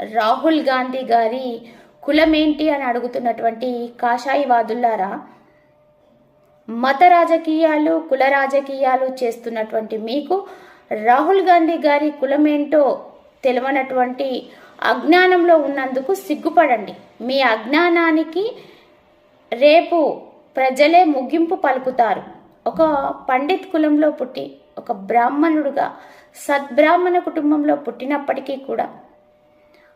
రాహుల్ గాంధీ గారి కులమేంటి అని అడుగుతున్నటువంటి కాషాయివాదులారా మత రాజకీయాలు కుల రాజకీయాలు చేస్తున్నటువంటి మీకు రాహుల్ గాంధీ గారి కులమేంటో తెలియనటువంటి అజ్ఞానంలో ఉన్నందుకు సిగ్గుపడండి. మీ అజ్ఞానానికి రేపు ప్రజలే ముగింపు పలుకుతారు. ఒక పండిత్ కులంలో పుట్టి ఒక బ్రాహ్మణుడుగా సద్బ్రాహ్మణ కుటుంబంలో పుట్టినప్పటికీ కూడా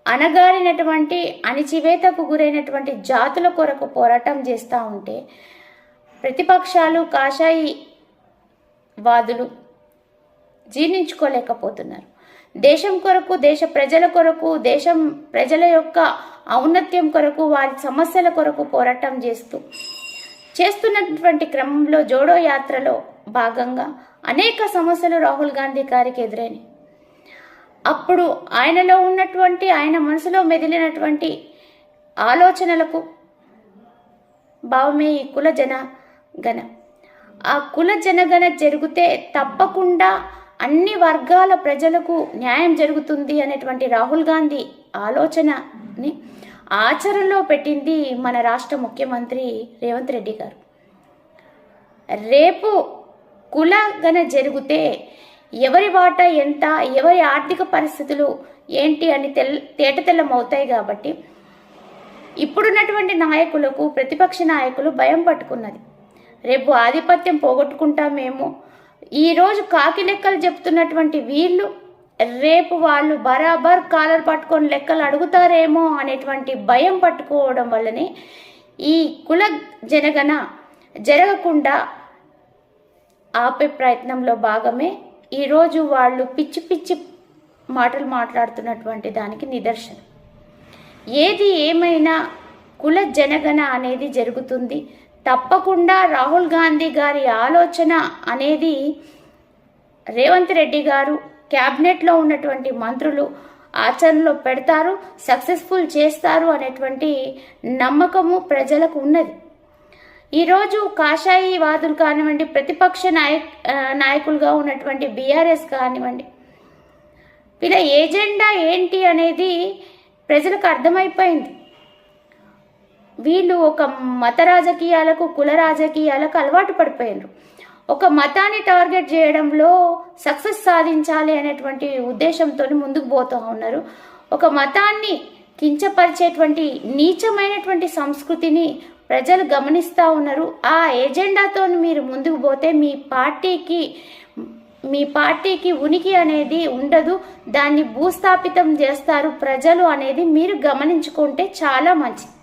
అనగారినటువంటి అణిచివేతకు గురైనటువంటి జాతుల కొరకు పోరాటం చేస్తూ ఉంటే ప్రతిపక్షాలు కాషాయి వాదులు జీర్ణించుకోలేకపోతున్నారు. దేశం కొరకు దేశ ప్రజల కొరకు దేశం ప్రజల యొక్క ఔన్నత్యం కొరకు వారి సమస్యల కొరకు పోరాటం చేస్తూ చేస్తున్నటువంటి క్రమంలో జోడో యాత్రలో భాగంగా అనేక సమస్యలు రాహుల్ గాంధీ గారికి ఎదురైనాయి. అప్పుడు ఆయనలో ఉన్నటువంటి ఆయన మనసులో మెదిలినటువంటి ఆలోచనలకు భావమే ఈ కుల జన గణ. ఆ కుల జనగణ జరిగితే తప్పకుండా అన్ని వర్గాల ప్రజలకు న్యాయం జరుగుతుంది అనేటువంటి రాహుల్ గాంధీ ఆలోచనని ఆచరణలో పెట్టింది మన రాష్ట్ర ముఖ్యమంత్రి రేవంత్ రెడ్డి గారు. రేపు కులగన జరిగితే ఎవరి వాటా ఎంత ఎవరి ఆర్థిక పరిస్థితులు ఏంటి అని తెల్ తేటతెల్లం అవుతాయి కాబట్టి ఇప్పుడున్నటువంటి నాయకులకు ప్రతిపక్ష నాయకులు భయం పట్టుకున్నది. రేపు ఆధిపత్యం పోగొట్టుకుంటామేమో. ఈరోజు కాకి లెక్కలు చెప్తున్నటువంటి వీళ్ళు రేపు వాళ్ళు బరాబర్ కాలర్ పట్టుకొని లెక్కలు అడుగుతారేమో అనేటువంటి భయం పట్టుకోవడం వల్లనే ఈ కుల జనగణ జరగకుండా ఆపే ప్రయత్నంలో భాగమే ఈరోజు వాళ్ళు పిచ్చి పిచ్చి మాటలు మాట్లాడుతున్నటువంటి దానికి నిదర్శనం. ఏది ఏమైనా కుల జనగణ అనేది జరుగుతుంది. తప్పకుండా రాహుల్ గాంధీ గారి ఆలోచన అనేది రేవంత్ రెడ్డి గారు క్యాబినెట్లో ఉన్నటువంటి మంత్రులు ఆచరణలో పెడతారు సక్సెస్ఫుల్ చేస్తారు అనేటువంటి నమ్మకము ప్రజలకు ఉన్నది. ఈరోజు కాషాయి వాదులు కానివ్వండి ప్రతిపక్ష నాయ నాయకులుగా ఉన్నటువంటి బీఆర్ఎస్ కానివ్వండి. వీళ్ళ ఏజెండా ఏంటి అనేది ప్రజలకు అర్థమైపోయింది. వీళ్ళు ఒక మత రాజకీయాలకు కుల రాజకీయాలకు అలవాటు పడిపోయారు ఒక మతాన్ని టార్గెట్ చేయడంలో సక్సెస్ సాధించాలి అనేటువంటి ఉద్దేశంతో ముందుకు పోతూ ఉన్నారు. ఒక మతాన్ని కించపరిచేటువంటి నీచమైనటువంటి సంస్కృతిని ప్రజలు గమనిస్తూ ఉన్నారు. ఆ ఎజెండాతో మీరు ముందుకు పోతే మీ పార్టీకి మీ పార్టీకి ఉనికి అనేది ఉండదు. దాన్ని భూస్థాపితం చేస్తారు ప్రజలు అనేది మీరు గమనించుకుంటే చాలా మంచిది.